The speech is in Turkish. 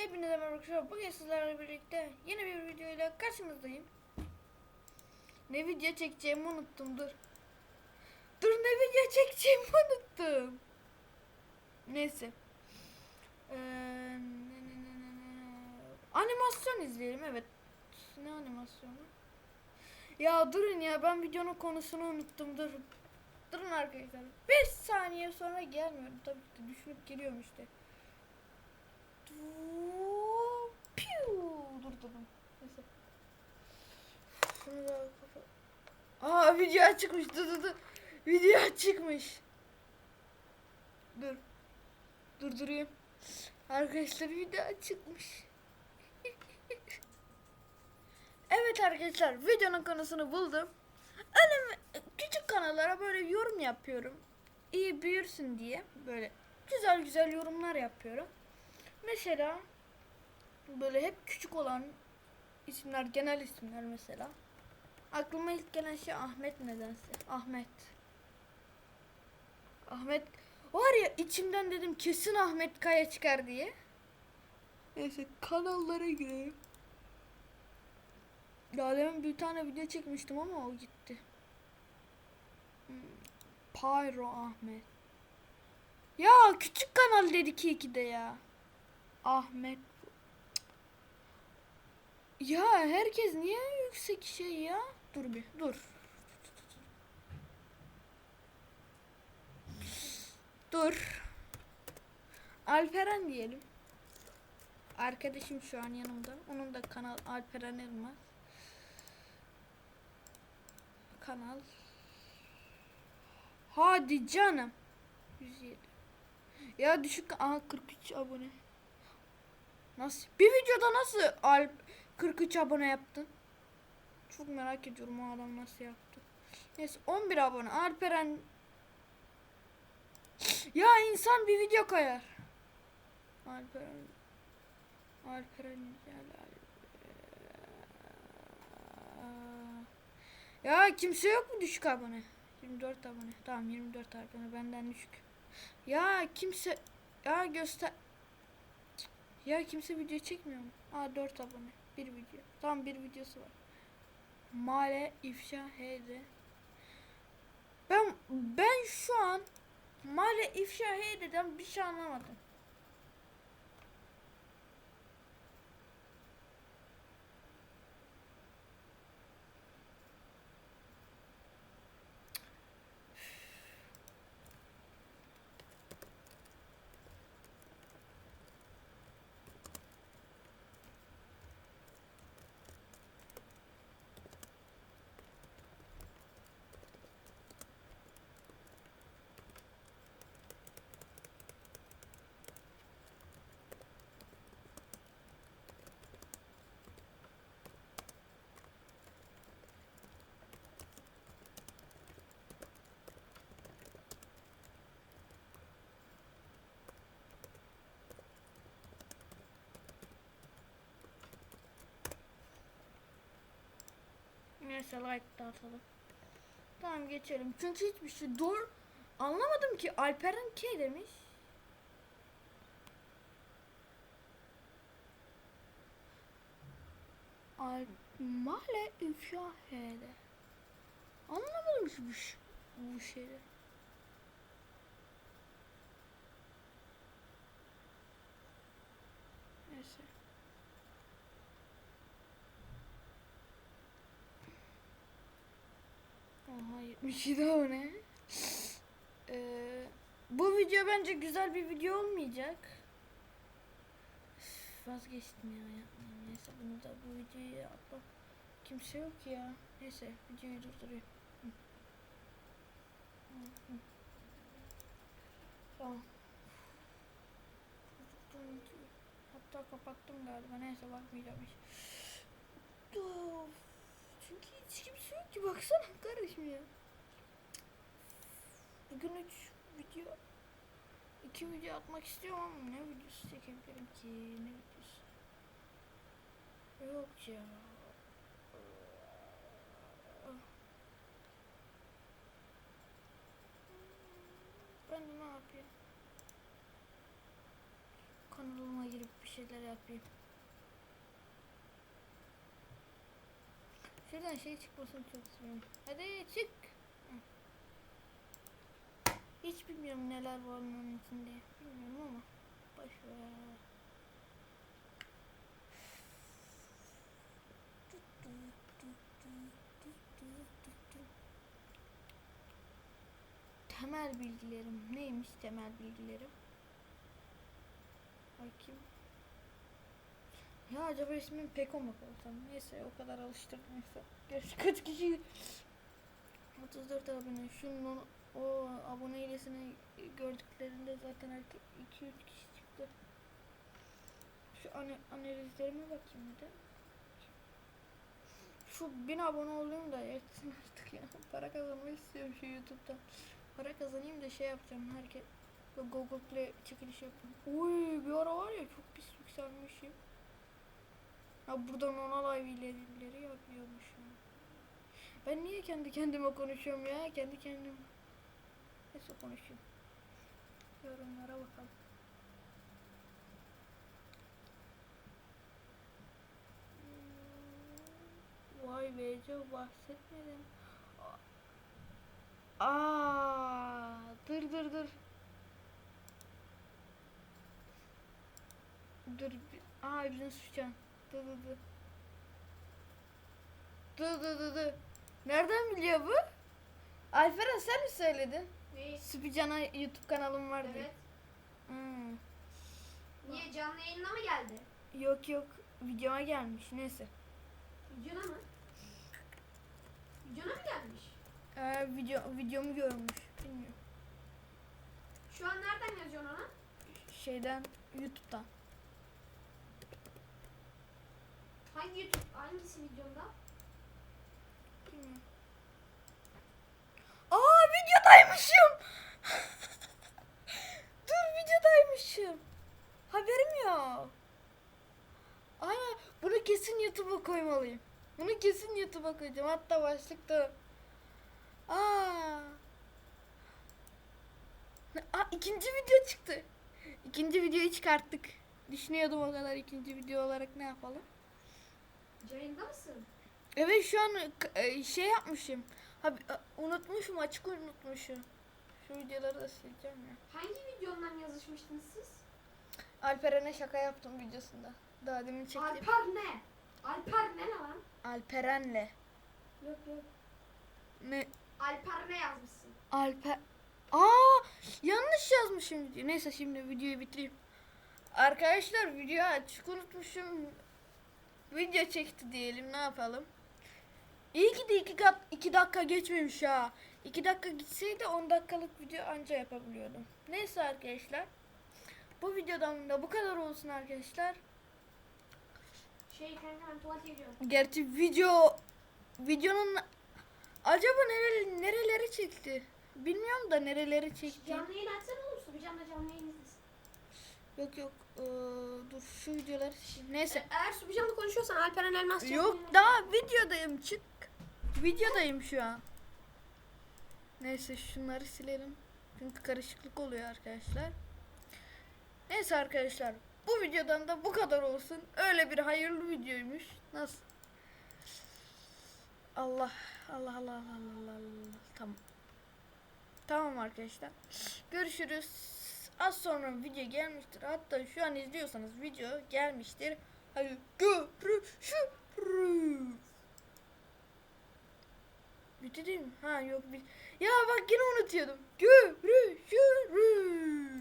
Hepinize merhaba arkadaşlar. Bugün sizlerle birlikte yeni bir videoyla karşınızdayım. Ne video çekeceğimi unuttum dur. Dur ne video çekeceğimi unuttum. Neyse. Ee, Animasyon izleyelim evet. Ne animasyonu? Ya durun ya ben videonun konusunu unuttum dur. Durun arkadaşlar. 5 saniye sonra gelmiyorum tabii ki düşünüp geliyorum işte. Piu. Aa video çıkmış. Dur dur dur. Video çıkmış. Dur. Durdurayım. Arkadaşlar video çıkmış. evet arkadaşlar videonun konusunu buldum. Öyle küçük kanallara böyle yorum yapıyorum. İyi büyürsün diye böyle güzel güzel yorumlar yapıyorum. Mesela böyle hep küçük olan isimler, genel isimler mesela. Aklıma ilk gelen şey Ahmet nedense. Ahmet. Ahmet var ya içimden dedim kesin Ahmet Kaya çıkar diye. Neyse kanallara girelim. Ya demin bir tane video çekmiştim ama o gitti. Hmm, Pyro Ahmet. Ya küçük kanal dedik iyi de ya. Ahmet. Ya herkes niye yüksek şey ya? Dur bir dur. Dur. Alperen diyelim. Arkadaşım şu an yanımda. Onun da kanal Alperen Elmas. Kanal. Hadi canım. 107. Ya düşük aha 43 abone. Nasıl? Bir videoda nasıl Alp 43 abone yaptın? Çok merak ediyorum o adam nasıl yaptı. Neyse 11 abone. Alperen Ya insan bir video koyar. Alperen Alperen. Ya kimse yok mu düşük abone? 24 abone. Tamam 24 abone benden düşük. Ya kimse ya göster ya kimse video çekmiyor mu? Aa 4 abone. Bir video. Tamam bir videosu var. Male ifşa heyde. Ben ben şu an Male ifşa heydeden bir şey anlamadım. Neyse like da atalım. Tamam geçelim. Çünkü hiçbir şey doğru anlamadım ki Alperen K demiş. Al Male ifşa hele. Anlamadım ki bu, bu şeyi. Neyse. Oha 77 abone. Ee, bu video bence güzel bir video olmayacak. Üf, Vazgeçtim ya yapmayayım. Neyse bunu da bu videoyu atla. Kimse yok ya. Neyse videoyu durduruyorum. Tamam. Hatta kapattım galiba. Neyse bakmayacağım hiç. Çünkü hiç kimse yok ki baksana kardeşim ya. Bugün üç video iki video atmak istiyorum ama ne videosu çekebilirim ki ne videosu yok ya ben de ne yapayım kanalıma girip bir şeyler yapayım. Şuradan şey çıkmasını çok istiyorum. Hadi çık. Hı. Hiç bilmiyorum neler var onun içinde. Bilmiyorum ama. Boş ver. Temel bilgilerim. Neymiş temel bilgilerim? Bakayım. Ya acaba ismim Peko mu koysam? Neyse o kadar alıştırdım neyse. Gerçi kaç kişi? 34 abone. Şunun o, abone hilesini gördüklerinde zaten 2-3 kişi çıktı. Şu ana, analizlerime bakayım bir de. Şu 1000 abone olayım da yetsin artık ya. Para kazanmak istiyorum şu YouTube'dan. Para kazanayım da şey yapacağım. Herkes Google Play çekiliş yapayım. Uy bir ara var ya çok pis yükselmişim. Ha buradan ona live ileri yapıyormuşum. Ben niye kendi kendime konuşuyorum ya? Kendi kendim. Neyse konuşayım. Yorumlara bakalım. Vay be çok bahsetmedim. Aa, dur dur dur. Dur. Aa bizim Süfcan. Dur dur dur. Dur dur dur dur. Nereden biliyor bu? Alperen sen mi söyledin? Süpücan'a YouTube kanalım var diye. Evet. Hmm. Niye canlı yayına mı geldi? Yok yok videoma gelmiş neyse. Videona mı? Videona mı gelmiş? Ee, video videomu görmüş. Bilmiyorum. Şu an nereden yazıyorsun ona? Şeyden YouTube'dan. Hangi YouTube? Hangisi videonda? Bilmiyorum. Aa videodaymışım. Dur videodaymışım. Haberim yok. Aa bunu kesin YouTube'a koymalıyım. Bunu kesin YouTube'a koyacağım. Hatta başlıkta. Aa. Aa ikinci video çıktı. İkinci videoyu çıkarttık. Düşünüyordum o kadar ikinci video olarak ne yapalım. Yayında mısın? Evet şu an e, şey yapmışım. Ha, unutmuşum açık unutmuşum. Şu videoları da sileceğim ya. Hangi videondan yazışmıştınız siz? Alperen'e şaka yaptım videosunda. Daha demin çektim. Alper ne? Alper ne lan? Alperen'le. Yok yok. Ne? Alper ne yazmışsın? Alper... Aa yanlış yazmışım video. Neyse şimdi videoyu bitireyim. Arkadaşlar video açık unutmuşum. Video çekti diyelim ne yapalım. İyi ki de iki, kat, iki dakika geçmemiş ha. İki dakika gitseydi 10 dakikalık video anca yapabiliyordum. Neyse arkadaşlar. Bu videodan da bu kadar olsun arkadaşlar. Şey kanka. Gerçi video videonun acaba nere, nereleri çekti? Bilmiyorum da nereleri çekti. Canlı yayın açsana olursa bir canlı canlı yayın izlesin. Yok yok ee, dur şu videoları. Neyse. Eğer Subican'la konuşuyorsan Alperen Elmas Yok daha videodayım çık. Videodayım şu an. Neyse şunları silelim. Çünkü karışıklık oluyor arkadaşlar. Neyse arkadaşlar. Bu videodan da bu kadar olsun. Öyle bir hayırlı videoymuş. Nasıl? Allah Allah Allah Allah Allah Allah. Tamam. Tamam arkadaşlar. Görüşürüz. Az sonra video gelmiştir. Hatta şu an izliyorsanız video gelmiştir. Hadi görüşürüz. Mi? Ha yok bir. Ya bak yine unutuyordum. Görüşürüz.